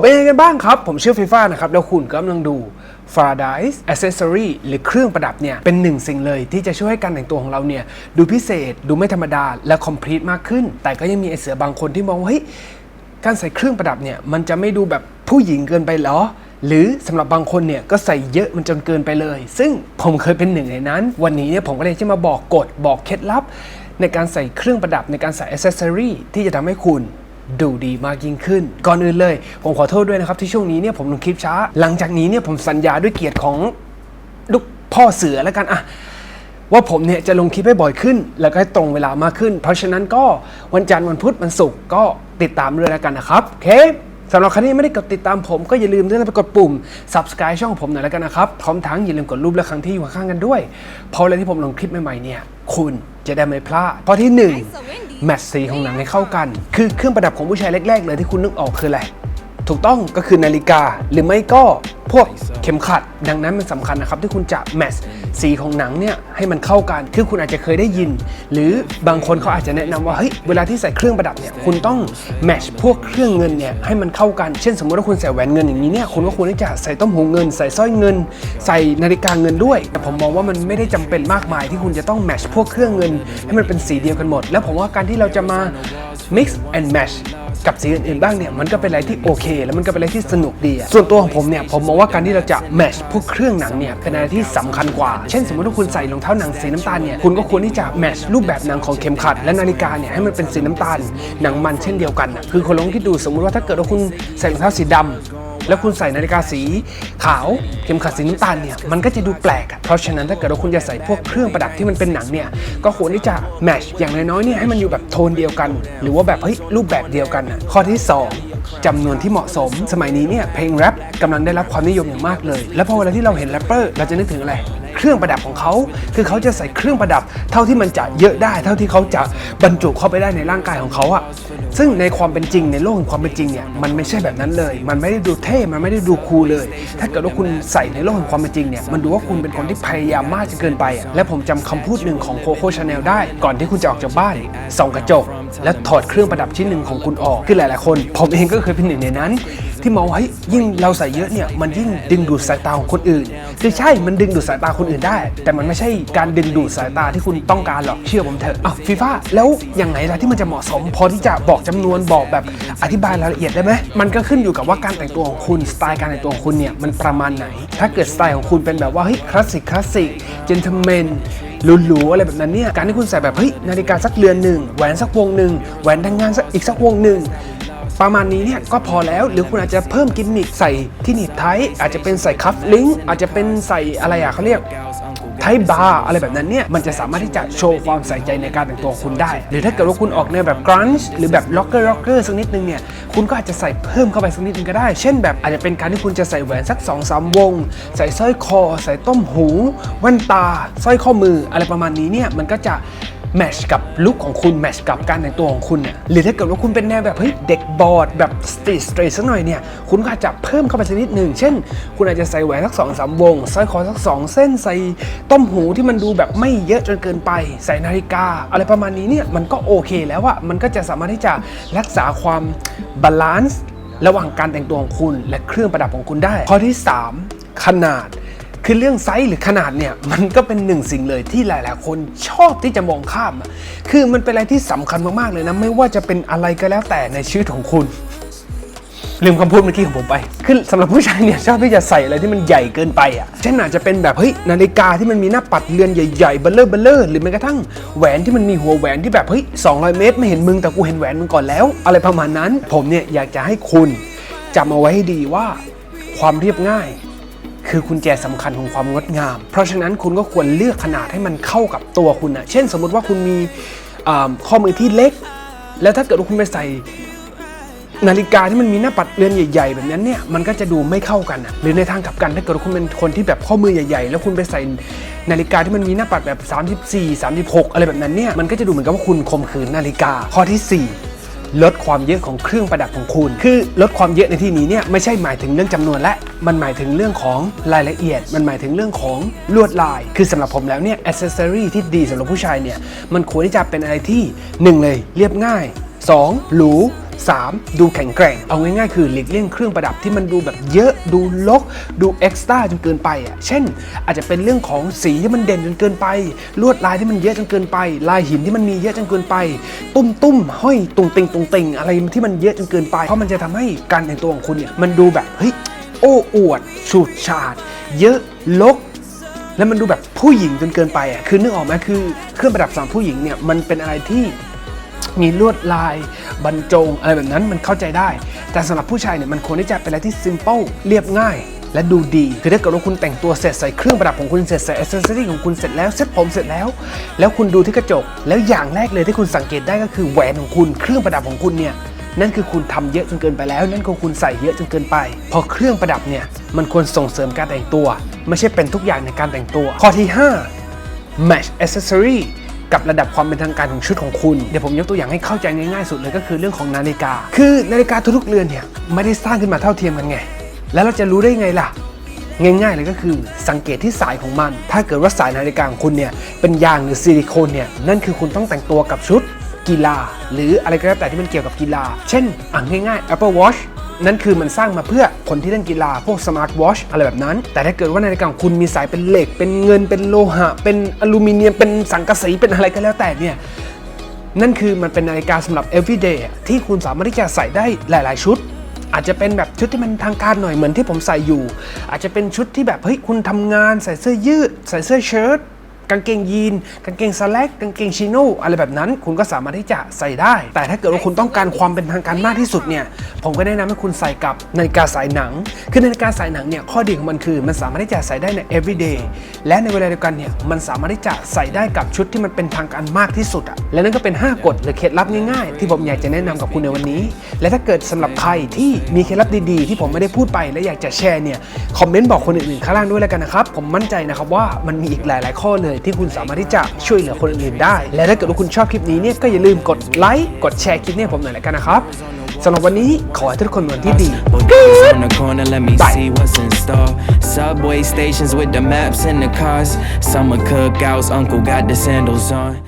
เป็นยังไงกันบ้างครับ ผมชื่อฟีฟ่านะครับ แล้วคุณกำลังดู Faradise Accessory หรือเครื่องประดับเนี่ย เป็นหนึ่งสิ่งเลยที่จะช่วยให้การแต่งตัวของเราเนี่ย ดูพิเศษ ดูไม่ธรรมดา และ complete มากขึ้น แต่ก็ยังมีไอเสือบางคนที่มองว่าเฮ้ยการใส่เครื่องประดับเนี่ย มันจะไม่ดูแบบผู้หญิงเกินไปหรอหรือสำหรับบางคนเนี่ยก็ใส่เยอะมันจนเกินไปเลย ซึ่งผมเคยเป็นหนึ่งในนั้น วันนี้เนี่ยผมก็เลยจะมาบอกกฎบอกเคล็ดลับ ในการใส่เครื่องประดับในการใส่อ c เซสซอรีที่จะทำให้คุณ ดูดีมากยิ่งขึ้น ก่อนอื่นเลย ผมขอโทษด้วยนะครับ ที่ช่วงนี้เนี่ยผมลงคลิปช้า หลังจากนี้เนี่ยผมสัญญาด้วยเกียรติของลูกพ่อเสือแล้วกันอะว่าผมเนี่ยจะลงคลิปให้บ่อยขึ้น แล้วก็ให้ตรงเวลามากขึ้น เพราะฉะนั้นก็วันจันทร์วันพุธวันศุกร์ก็ติดตามด้วยแล้วกันนะครับโอเคสำหรับใครที่ไม่ได้กดติดตามผมก็อย่าลืมด้วยนะไปกดปุ่ม subscribe ช่องผมหน่อยแล้วกันนะครับ พร้อมทั้งอย่าลืมกดรูปและครั้งที่อยู่ข้างกันด้วย เพราะเวลาที่ผมลงคลิปใหม่ๆเนี่ย คุณจะได้ไม่พลาดเพราะที่หนึ่ แมทสีของหนังให้เข้ากัน คือเครื่องประดับของผู้ชายแรก ๆ เลยที่คุณนึกออกคืออะไร ถูกต้องก็คือนาฬิกาหรือไม่ก็ พวกเข็มขัด ดังนั้นมันสำคัญนะครับที่คุณจะแมทสีของหนังเนี่ยให้มันเข้ากันคือคุณอาจจะเคยได้ยิน หรือบางคนเขาอาจจะแนะนำว่าเฮ้ยเวลาที่ใส่เครื่องประดับเนี่ยคุณต้องแมทพวกเครื่องเงินเนี่ยให้มันเข้ากันเช่น สมมติว่าคุณใส่แหวนเงินอย่างนี้เนี่ยคุณก็ควรที่จะใส่ต้มหูเงิน ใส่สร้อยเงิน ใส่นาฬิกาเงินด้วย แต่ผมมองว่ามันไม่ได้จำเป็นมากมายที่คุณจะต้องแมทพวกเครื่องเงิน ให้มันเป็นสีเดียวกันหมด แล้วผมว่าการที่เราจะมา mix and match กับสีอื่นๆบ้างเนี่ยมันก็เป็นอะไรที่โอเค แล้วมันก็เป็นอะไรที่สนุกดีอะส่วนตัวของผมเนี่ยผมมองว่าการที่เราจะแมทช์พวกเครื่องหนังเนี่ยเป็นอะไรที่สำคัญกว่า เช่น สมมติว่าคุณใส่รองเท้าหนังสีน้ำตาลเนี่ยคุณก็ควรที่จะแมทช์รูปแบบหนังของเข็มขัด และนาฬิกาเนี่ยให้มันเป็นสีน้ำตาลหนังมันเช่นเดียวกันอะคือคนลองคิดดูสมมติว่าถ้าเกิดว่าคุณใส่รองเท้าสีดำ แล้วคุณใส่นาฬิกาสีขาวเข็มขัดสีน้ำตาลเนี่ยมันก็จะดูแปลกอะเพราะฉะนั้นถ้าเกิดว่าคุณจะใส่พวกเครื่องประดับที่มันเป็นหนังเนี่ยก็ควรที่จะแมชอย่างน้อยๆเนี่ยให้มันอยู่แบบโทนเดียวกัน หรือว่าแบบเฮ้ยรูปแบบเดียวกันอะข้อที่สองจำนวนที่เหมาะสม สมัยนี้เนี่ยเพลงแรปกำลังได้รับความนิยมอย่างมากเลย แล้วพอเวลาที่เราเห็นแรปเปอร์เราจะนึกถึงอะไร เครื่องประดับของเขา คือเขาจะใส่เครื่องประดับ เท่าที่มันจะเยอะได้ เท่าที่เขาจะบรรจุเข้าไปได้ในร่างกายของเขาอะซึ่งในความเป็นจริงในโลกแห่งความเป็นจริงเนี่ยมันไม่ใช่แบบนั้นเลย มันไม่ได้ดูเท่ มันไม่ได้ดูคูลเลย ถ้าเกิดว่าคุณใส่ในโลกแห่งความเป็นจริงเนี่ยมันดูว่าคุณเป็นคนที่พยายามมากจนเกินไป และผมจำคำพูดหนึ่งของโคโค่ชาแนลได้ ก่อนที่คุณจะออกจากบ้านส่องกระจก และถอดเครื่องประดับชิ้นหนึ่งของคุณออกคือหลาย ๆ คน ผมเองก็เคยเป็นหนึ่งในนั้น ที่มองว่าเฮ้ยยิ่งเราใส่เยอะเนี่ยมันยิ่งดึงดูดสายตาของคนอื่น คือใช่มันดึงดูดสายตาคนอื่นได้ แต่มันไม่ใช่การดึงดูดสายตาที่คุณต้องการหรอกเชื่อผมเถอะอ้าวฟีฟ่าแล้วอย่างไหนล่ะที่มันจะเหมาะสม พอที่จะบอกจำนวนบอกแบบอธิบายรายละเอียดได้ไหมมันก็ขึ้นอยู่กับว่าการแต่งตัวของคุณสไตล์การแต่งตัวของคุณเนี่ยมันประมาณไหน ถ้าเกิดสไตล์ของคุณเป็นแบบว่าเฮ้ยคลาสสิกคลาสสิกเจนเทลแมนหรูๆอะไรแบบนั้นเนี่ยการที่คุณใส่แบบเฮ้ยนาฬิกาสักเรือนหนึ่งแหวนสักวงหนึ่งแหวนแต่งงานสักอีกสักวงหนึ่ง ประมาณนี้เนี่ยก็พอแล้วหรือคุณอาจจะเพิ่มกิมมิคใส่ที่หนีบไทยอาจจะเป็นใส่คัฟลิงอาจจะเป็นใส่อะไรอะเขาเรียกไทบาร์อะไรแบบนั้นเนี่ย มันจะสามารถที่จะโชว์ความใส่ใจในการแต่งตัวคุณได้ หรือถ้าเกิดว่าคุณออกแนวแบบกรันช์หรือแบบล็อกเกอร์ล็อกเกอร์สักนิดนึงเนี่ย คุณก็อาจจะใส่เพิ่มเข้าไปสักนิดนึงก็ได้ เช่นแบบอาจจะเป็นการที่คุณจะใส่แหวนสัก2อสวง ใส่สร้อยคอ ใส่ต้มหูแว่นตาสร้อยข้อมืออะไรประมาณนี้เนี่ยมันก็จะ แมชกับลุคของคุณแมชกับการแต่งตัวของคุณเนี่ยหรือถ้าเกิดว่าคุณเป็นแนวแบบเฮ้ยเด็กบอดแบบสตรีทสตรีทสักหน่อยเนี่ยคุณก็อาจจะเพิ่มเข้าไปสักนิดหนึ่งเช่น คุณอาจจะใส่แหวนสักสองสามวงสร้อยคอสักสองเส้นใส่ต้มหูที่มันดูแบบไม่เยอะจนเกินไป ใส่นาฬิกา อะไรประมาณนี้เนี่ยมันก็โอเคแล้วอะมันก็จะสามารถที่จะรักษาความบาลานซ์ระหว่างการแต่งตัวของคุณและเครื่องประดับของคุณได้ ข้อที่ 3 ขนาด คือเรื่องไซส์หรือขนาดเนี่ยมันก็เป็นหนึ่งสิ่งเลยที่หลาย ๆ คนชอบที่จะมองข้าม คือมันเป็นอะไรที่สำคัญมากๆเลยนะ ไม่ว่าจะเป็นอะไรก็แล้วแต่ในชีวิตของคุณลืมคำพูดเมื่อกี้ของผมไป คือสำหรับผู้ชายเนี่ยชอบที่จะใส่อะไรที่มันใหญ่เกินไปอะ เช่นอาจจะเป็นแบบเฮ้ยนาฬิกาที่มันมีหน้าปัดเรือนใหญ่ๆเบลเลอร์เบลเลอร์หรือแม้กระทั่งแหวนที่มันมีหัวแหวนที่แบบเฮ้ย200 เมตร ไม่เห็นมึงแต่กูเห็นแหวนมึงก่อนแล้ว อะไรประมาณนั้น ผมเนี่ยอยากจะให้คุณจำเอาไว้ให้ดีว่าความเรียบง่าย คือกุญแจสำคัญของความงดงาม เพราะฉะนั้นคุณก็ควรเลือกขนาดให้มันเข้ากับตัวคุณนะเช่นสมมติว่าคุณมีข้อมือที่เล็ก แล้วถ้าเกิดว่าคุณไปใส่นาฬิกาที่มันมีหน้าปัดเรือนใหญ่ ๆ แบบนั้นเนี่ยมันก็จะดูไม่เข้ากันอะหรือในทางกลับกันถ้าเกิดคุณเป็นคนที่แบบข้อมือใหญ่ ๆ แล้วคุณไปใส่นาฬิกาที่มันมีหน้าปัดแบบ 34 36 อะไรแบบนั้นเนี่ยมันก็จะดูเหมือนกับว่าคุณข่มขืนนาฬิกาข้อที่ 4 ลดความเยอะของเครื่องประดับของคุณ คือลดความเยอะในที่นี้เนี่ยไม่ใช่หมายถึงเรื่องจำนวนและ มันหมายถึงเรื่องของรายละเอียด มันหมายถึงเรื่องของลวดลาย คือสำหรับผมแล้วเนี่ยอ c เซสซอรีที่ดีสำหรับผู้ชายเนี่ยมันควรที่จะเป็นอะไรที่หนึ่งเลยเรียบง่าย 2. หรู 3. ดูแข็งแกร่ง เอาง่ายๆ คือหลีกเลี่ยงเครื่องประดับที่มันดูแบบเยอะดูลก ดูเอ็กซ์ต้าจนเกินไปอะ เช่น อาจจะเป็นเรื่องของสีที่มันเด่นจนเกินไป ลวดลายที่มันเยอะจนเกินไป ลายหินที่มันมีเยอะจนเกินไป ตุ้มตุ้มๆห้อยตุงติงตุงติงอะไรที่มันเยอะจนเกินไป เพราะมันจะทำให้การแต่งตัวของคุณเนี่ยมันดูแบบเฮ้ยโอ้อวดฉูดฉาด เยอะลกแล้วมันดูแบบผู้หญิงจนเกินไปอะ คือนึกออกไหมคือเครื่องประดับสำหรับผู้หญิงเนี่ยมันเป็นอะไรที่ มีลวดลายบรรจง อะไรแบบนั้นมันเข้าใจได้ แต่สำหรับผู้ชายเนี่ยมันควรที่จะเป็นอะไรที่ simple เรียบง่าย และดูดี คือถ้าเกิดว่าคุณแต่งตัวเสร็จใส่เครื่องประดับของคุณเสร็จใส่อ c เซอรี่ของคุณเสร็จแล้วเซ็ตผมเสร็จแล้ว แล้วคุณดูที่กระจก แล้วอย่างแรกเลยที่คุณสังเกตได้ก็คือแหวนของคุณเครื่องประดับของคุณเนี่ยนั่นคือคุณทำเยอะจนเกินไปแล้ว นั่นคือคุณใส่เยอะจนเกินไป พอเครื่องประดับเนี่ยมันควรส่งเสริมการแต่งตัว ไม่ใช่เป็นทุกอย่างในการแต่งตัว ข้อที่ 5 match accessory กับระดับความเป็นทางการของชุดของคุณ เดี๋ยวผมยกตัวอย่างให้เข้าใจง่ายๆสุดเลยก็คือเรื่องของนาฬิกา คือนาฬิกาทุกๆเรือนเนี่ยไม่ได้สร้างขึ้นมาเท่าเทียมกันไง แล้วเราจะรู้ได้ไงล่ะ ง่ายๆเลยก็คือสังเกตที่สายของมัน ถ้าเกิดว่าสายนาฬิกาของคุณเนี่ยเป็นยางหรือซิลิโคนเนี่ยนั่นคือคุณต้องแต่งตัวกับชุดกีฬา หรืออะไรก็แล้วแต่ที่มันเกี่ยวกับกีฬา เช่นอะง่ายๆ Apple Watch นั่นคือมันสร้างมาเพื่อคนที่เล่นกีฬาพวกสมาร์ทวอชอะไรแบบนั้น แต่ถ้าเกิดว่านาฬิกาของคุณมีสายเป็นเหล็ก เป็นเงินเป็นโลหะ เป็นอลูมิเนียมเป็นสังกะสีเป็นอะไรก็แล้วแต่เนี่ยนั่นคือมันเป็นนาฬิกาสำหรับ everyday ที่คุณสามารถที่จะใส่ได้หลาย ๆ ชุด อาจจะเป็นแบบชุดที่มันทางการหน่อยเหมือนที่ผมใส่อยู่ อาจจะเป็นชุดที่แบบเฮ้ยคุณทำงานใส่เสื้อยืด ใส่เสื้อเชิ้ต กางเกงยีน กางเกงสแลกกางเกงชิโน่อะไรแบบนั้น คุณก็สามารถที่จะใส่ได้ แต่ถ้าเกิดว่าคุณต้องการความเป็นทางการมากที่สุดเนี่ย ผมก็แนะนำให้คุณใส่กับนาฬิกาสายหนัง คือนาฬิกาสายหนังเนี่ย ข้อดีของมันคือ มันสามารถที่จะใส่ได้ใน everyday และในเวลาเดียวกันเนี่ย มันสามารถที่จะใส่ได้กับชุดที่มันเป็นทางการมากที่สุดอะและนั่นก็เป็น 5 กฎหรือเคล็ดลับง่ายๆ ที่ผมอยากจะแนะนำกับคุณในวันนี้ และถ้าเกิดสำหรับใครที่มีเคล็ดลับดีๆ ที่ผมไม่ได้พูดไปและอยากจะแชร์เนี่ย คอมเมนต์บอกคนอื่นๆข้างล่างด้วยแล้วกันนะครับ ผมมั่นใจนะครับว่ามันมีอีกหลาย ๆ ข้อเลยที่คุณสามารถที่จะช่วยเหลือคนอื่นๆได้ และถ้าเกิดว่าคุณชอบคลิปนี้เนี่ยก็อย่าลืมกดไลค์กดแชร์คลิปนี้ให้ผมหน่อยแล้วกันนะครับสำหรับวันนี้ขอให้ทุกคนมีวันที่ดี Bodegas on the corner, let me Bye. see what's in store. Subway stations with the maps and the cars. Summer cookouts, uncle got the sandals on.